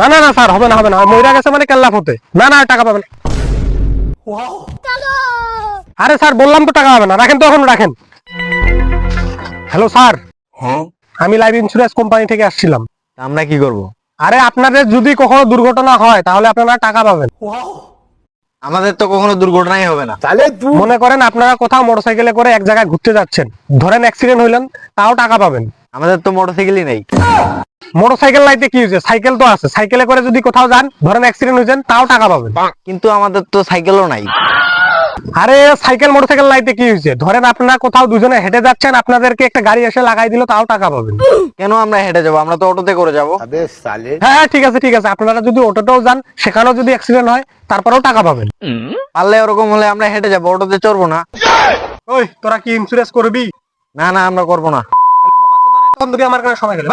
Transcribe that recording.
না না না স্যার হবে না হবে না। মহিলা গেছে মানে কেল্লাফ হতে না না টাকা পাবেন আরে স্যার বললাম তো টাকা হবে না। রাখেন তো এখন রাখেন। Hello sir. আমি লাইফ ইন্স্যুরেন্স কোম্পানি থেকে আসছিলাম। তা আমরা কি করব? আরে আপনাদের যদি কখনো দুর্ঘটনা হয় তাহলে আপনারা টাকা পাবেন। আমাদের তো কখনো দুর্ঘটনাই হবে না। তাহলে মনে করেন আপনারা কোথাও মোটরসাইকেলে করে এক জায়গায় ঘুরতে যাচ্ছেন। ধরেন অ্যাক্সিডেন্ট হইলেন তাও টাকা পাবেন। আমাদের তো মোটরসাইকেলই নেই। মোটরসাইকেল লাইতে কি হয়েছে? সাইকেল তো আছে। সাইকেলে করে যদি কোথাও যান ধরেন অ্যাক্সিডেন্ট হয়েছেন তাও টাকা পাবেন। কিন্তু আমাদের তো সাইকেলও নাই। আরে সাইকেল মোটরসাইকেল লাইতে কি হয়েছে? ধরেন আপনারা কোথাও দুজনে হেঁটে যাচ্ছেন আপনাদেরকে একটা গাড়ি এসে লাগাই দিল তাও টাকা পাবেন। কেন আমরা হেঁটে যাব? আমরা তো অটোতে করে যাব। হ্যাঁ হ্যাঁ ঠিক আছে ঠিক আছে। আপনারা যদি অটোতেও যান সেখানেও যদি অ্যাক্সিডেন্ট হয় তারপরেও টাকা পাবেন। পারলে ওরকম হলে আমরা হেঁটে যাব অটোতে চড়বো না। ওই তোরা কি ইন্স্যুরেন্স করবি? না না আমরা করব না। তখন তুমি আমার কারণে সময় গেলে।